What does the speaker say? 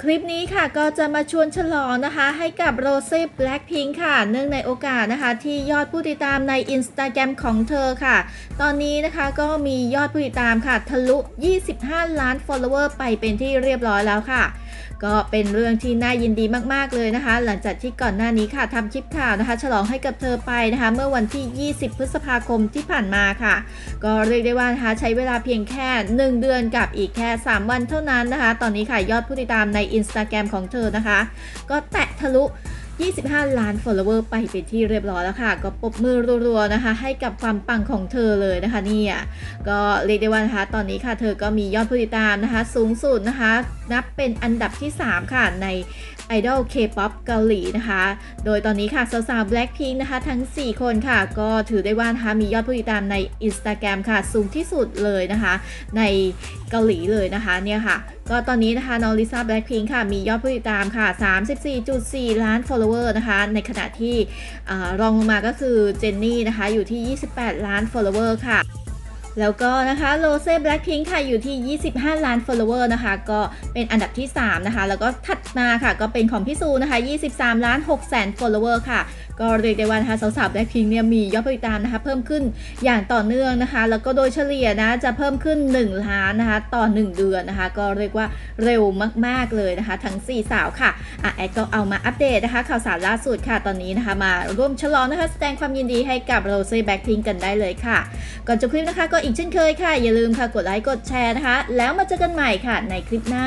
คลิปนี้ค่ะก็จะมาชวนฉลองนะคะ ให้กับโรเซ่แบล็คพิงค่ะ เนื่องในโอกาสนะคะ ที่ยอดผู้ติดตามใน Instagram ของเธอค่ะ ตอนนี้นะคะก็มียอดผู้ติดตามค่ะ ทะลุ 25 ล้าน follower ไปเป็นที่เรียบร้อยแล้วค่ะ ก็เป็นเรื่องที่น่ายินดีมากๆเลยนะคะ หลังจากที่ก่อนหน้านี้ค่ะทำคลิปข่าวนะคะ ฉลองให้กับเธอไปนะคะ เมื่อวันที่ 20 พฤษภาคมที่ผ่านมาค่ะ ก็เรียกได้ว่านะคะใช้เวลาเพียงแค่ 1 เดือนกับอีกแค่ 3 วันเท่านั้นนะคะ ตอนนี้ค่ะยอดผู้ติดตามใน Instagram ของเธอนะคะ ก็แตะทะลุ 25 ล้าน follower ไปเป็นที่เรียบร้อยแล้วค่ะ ก็ปบมือรัวๆนะคะ ให้กับความปังของเธอเลยนะคะเนี่ยก็เรียกได้ว่านะคะตอนนี้ค่ะเธอก็มียอดผู้ติดตามนะคะ สูงสุดนะคะ นับเป็นอันดับที่ 3 ค่ะใน Idol K-POP เกาหลีนะคะ โดยตอนนี้ค่ะสาวๆ Blackpink นะคะ ทั้ง 4 คนค่ะ ก็ถือได้ว่านะคะมียอดผู้ติดตามใน Instagram ค่ะ สูงที่สุดเลยนะคะ ในเกาหลีเลยนะคะเนี่ยค่ะก็ตอนนี้นะคะน้องลิซ่าแบล็คพิงค่ะ มียอดผู้ติดตามค่ะ 34.4 ล้าน follower นะคะ ในขณะที่อรองลงมาก็คือเจนนี่นะคะ อยู่ที่ 28 ล้าน follower ค่ะ แล้วก็นะคะโรเซ่แบล็คพิงค่ะอยู่ที่ 25 ล้าน follower นะคะ ก็เป็นอันดับที่ 3 นะคะ แล้วก็ถัดมาค่ะ ก็เป็นของพี่ซูนะคะ 23 ล้าน6แสน follower ค่ะ ก็เรียกได้ว่านะคะสาวๆแบล็คพิงเนี่ยมียอดผู้ติดตามนะคะ เพิ่มขึ้นอย่างต่อเนื่องนะคะ แล้วก็โดยเฉลี่ยนะจะเพิ่มขึ้น 1 ล้านนะคะ ต่อ 1 เดือนนะคะ ก็เรียกว่าเร็วมากๆเลยนะคะ ทั้ง 4 สาวค่ะอะแอดก็เอามาอัปเดตนะคะ ข่าวสารล่าสุดค่ะตอนนี้นะคะมาร่วมฉลองนะคะแสดงความยินดีให้กับโรเซ่แบล็คพิงกันได้เลยค่ะก่อนจบคลิปนะคะก็อีกเช่นเคยค่ะ อย่าลืมค่ะกดไลค์กดแชร์นะคะ แล้วมาเจอกันใหม่ค่ะในคลิปหน้า